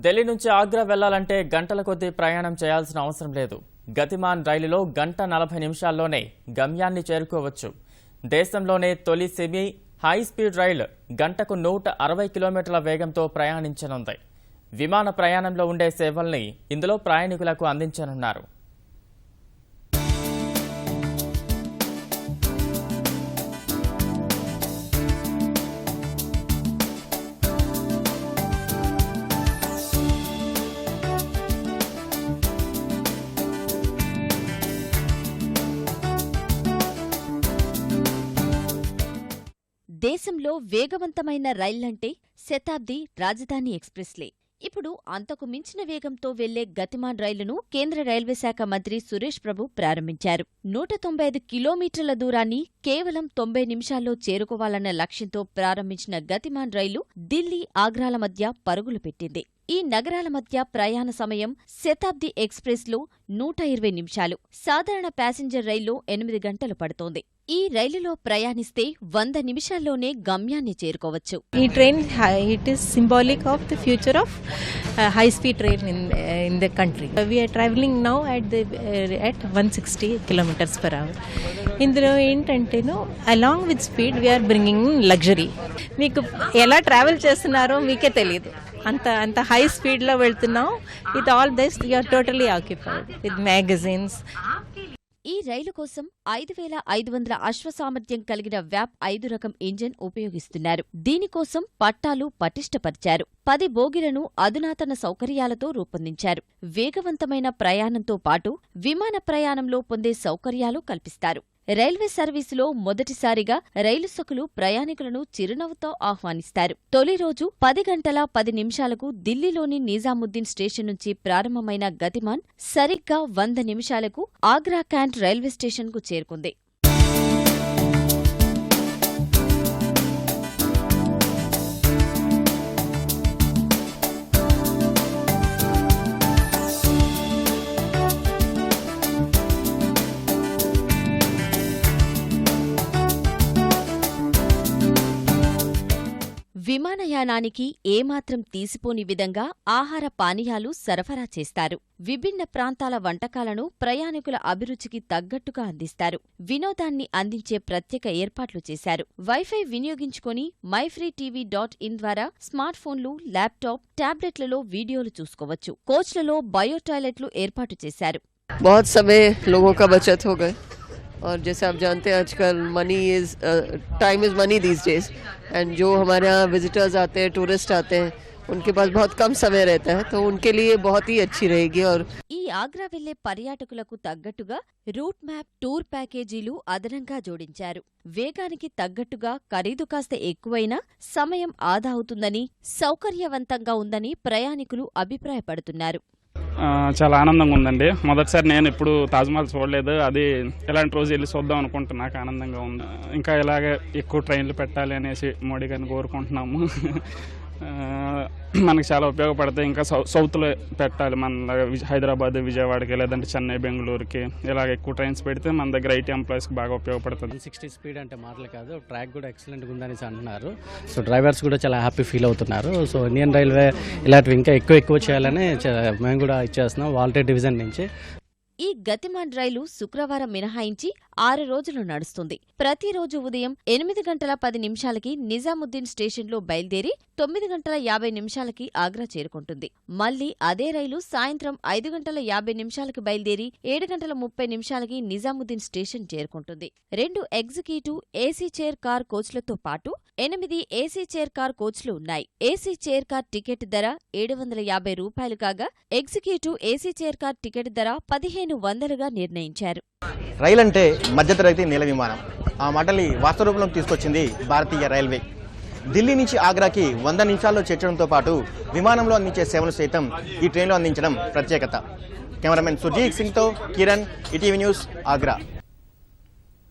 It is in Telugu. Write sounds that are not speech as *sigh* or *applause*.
ఢిల్లీ నుంచి ఆగ్రా వెళ్ళాలంటే గంటల కొద్దీ ప్రయాణం చేయాల్సిన అవసరం లేదు. గతిమాన్ రైలులో గంట నలభై నిమిషాల్లోనే గమ్యాన్ని చేరుకోవచ్చు. దేశంలోనే తొలి సెమీ హై స్పీడ్ రైలు గంటకు నూట అరవై కిలోమీటర్ల వేగంతో ప్రయాణించనుంది. విమాన ప్రయాణంలో ఉండే సేవల్ని ఇందులో ప్రయాణికులకు అందించనున్నారు. దేశంలో వేగవంతమైన రైళ్ళంటే శతాబ్ది రాజధాని ఎక్స్ప్రెస్లే. ఇప్పుడు అంతకు మించిన వేగంతో వెళ్ళే గతిమాన్ రైలును కేంద్ర రైల్వే శాఖ మంత్రి సురేష్ ప్రభు ప్రారంభించారు. నూట తొంభై ఐదు కిలోమీటర్ల దూరాన్ని కేవలం తొంభై నిమిషాల్లో చేరుకోవాలన్న లక్ష్యంతో ప్రారంభించిన గతిమాన్ రైలు ఢిల్లీ ఆగ్రాల మధ్య పరుగులు పెట్టింది. ఈ నగరాల మధ్య ప్రయాణ సమయం శతాబ్ది ఎక్స్ప్రెస్లో నూట ఇరవై నిమిషాలు. సాధారణ ప్యాసింజర్ రైల్లో ఎనిమిది గంటలు పడుతోంది. ఈ రైలులో ప్రయాణిస్తే వంద నిమిషాల్లోనే గమ్యాన్ని చేరుకోవచ్చు. ఈ train it is symbolic of the future of high speed train in in the country we're traveling now at the at one sixty kilometers per hour ఇందులో ఏంటంటేను along with speed we're bringing luxury మీకు ఎలా ట్రావెల్ చేస్తున్నారో మీకే తెలియదు అంత అంత హై స్పీడ్లో వెళ్తున్నాం with all this you're totally occupied with magazines ఈ రైలు కోసం ఐదు వేల ఐదు వందల అశ్వసామర్థ్యం కలిగిన వ్యాప్ ఐదు రకం ఇంజిన్ ఉపయోగిస్తున్నారు. దీనికోసం పట్టాలు పటిష్టపరిచారు. పది బోగిలను అధునాతన సౌకర్యాలతో రూపొందించారు. వేగవంతమైన ప్రయాణంతో పాటు విమాన ప్రయాణంలో పొందే సౌకర్యాలు కల్పిస్తారు. రైల్వే సర్వీసులో మొదటిసారిగా రైలు సొకులు ప్రయాణికులను చిరునవ్వుతో ఆహ్వానిస్తారు. తొలి రోజు పది గంటల పది నిమిషాలకు ఢిల్లీలోని నిజాముద్దీన్ స్టేషన్ నుంచి ప్రారంభమైన గతిమాన్ సరిగ్గా వంద నిమిషాలకు ఆగ్రా క్యాంట్ రైల్వే స్టేషన్కు చేరుకుంది. విమానయానానికి ఏమాత్రం తీసిపోని విధంగా ఆహార పానీయాలు సరఫరా చేస్తారు విభిన్న ప్రాంతాల వంటకాలను ప్రయాణికుల అభిరుచికి తగ్గట్టుగా అందిస్తారు వినోదాన్ని అందించే ప్రత్యేక ఏర్పాట్లు చేశారు వైఫై వినియోగించుకొని మైఫ్రీ టీవీ డాట్ ఇన్ ద్వారా స్మార్ట్ ఫోన్లు ల్యాప్టాప్ టాబ్లెట్లలో వీడియోలు చూసుకోవచ్చు కోచ్లలో బయో టాయిలెట్లు ఏర్పాటు చేశారు बहुत समय लोगों का बचत हो गए और जैसे आप जानते हैं आजकल money is time is money these days and जो हमारे यहाँ विजिटर्स आते हैं टूरिस्ट आते हैं उनके पास बहुत कम समय रहता है तो उनके लिए बहुत ही अच्छी रहेगी और ఈ ఆగ్రా వెళ్లే పర్యాటకులకు తగ్గట్టుగా రూట్ మ్యాప్ టూర్ ప్యాకేజీలు అదనంగా జోడించారు వేగానికి తగ్గట్టుగా ఖరీదు కాస్త ఎక్కువైనా సమయం ఆదా అవుతుందని సౌకర్యవంతంగా ఉందని ప్రయాణికులు అభిప్రాయపడుతున్నారు ఆ, చాలా ఆనందంగా ఉందండి. మొదటిసారి నేను ఇప్పుడు తాజ్మహల్ చూడలేదు. అది ఇలాంటి రోజు వెళ్ళి చూద్దాం అనుకుంటున్నా. నాకు ఆనందంగా ఉంది. ఇంకా ఇలాగే ఎక్కువ ట్రైన్లు పెట్టాలి అనేసి మోడీ గారిని కోరుకుంటున్నాము. *laughs* మనకి చాలా ఉపయోగపడతాయి. ఇంకా సౌ సౌత్లో పెట్టాలి. మన హైదరాబాద్ విజయవాడకి లేదంటే చెన్నై బెంగళూరుకి ఇలాగ ఎక్కువ ట్రైన్స్ పెడితే మన దగ్గర ఐటీ ఎంప్లాయీస్కి బాగా ఉపయోగపడుతుంది. సిక్స్టీ స్పీడ్ అంటే మాటలు కాదు. ట్రాక్ కూడా ఎక్సలెంట్గా ఉందనేసి అంటున్నారు. సో డ్రైవర్స్ కూడా చాలా హ్యాపీ ఫీల్ అవుతున్నారు. సో ఇండియన్ రైల్వే ఇలాంటివి ఇంకా ఎక్కువ ఎక్కువ చేయాలని చ- మేము కూడా ఇచ్చేస్తున్నాం. వాల్టేర్ డివిజన్ నుంచి. ఈ గతిమాన్ రైలు శుక్రవారం మినహాయించి ఆరు రోజులు నడుస్తుంది. ప్రతిరోజు ఉదయం ఎనిమిది గంటల పది నిమిషాలకి నిజాముద్దీన్ స్టేషన్లో బయలుదేరి తొమ్మిది గంటల యాభై నిమిషాలకి ఆగ్రా చేరుకుంటుంది. మళ్ళీ అదే రైలు సాయంత్రం ఐదు గంటల యాభై నిమిషాలకి బయలుదేరి ఏడు గంటల ముప్పై నిమిషాలకి నిజాముద్దీన్ స్టేషన్ చేరుకుంటుంది. రెండు ఎగ్జిక్యూటివ్ ఏసీ చైర్ కార్ కోచ్లతో పాటు ఎనిమిది ఏసీ చైర్ కార్ కోచ్లు ఉన్నాయి. ఏసీ చైర్ కార్ టికెట్ ధర ఏడు వందల యాభై రూపాయలు కాగా executive AC chair car ticket ధర పదిహేను వందలుగా నిర్ణయించారు. రైలు అంటే మధ్యతరగతి నీల విమానం. ఆ మాటల్ని వాస్తవరూపంలోకి తీసుకొచ్చింది భారతీయ రైల్వే. ఢిల్లీ నుంచి ఆగ్రాకి వంద నిమిషాల్లో చేర్చడంతో పాటు విమానంలో అందించే సేవలు సైతం ఈ ట్రైన్లో అందించడం ప్రత్యేకత. కెమెరామెన్ సుజీత్ సింగ్తో కిరణ్ ఈటీవీ న్యూస్ ఆగ్రా.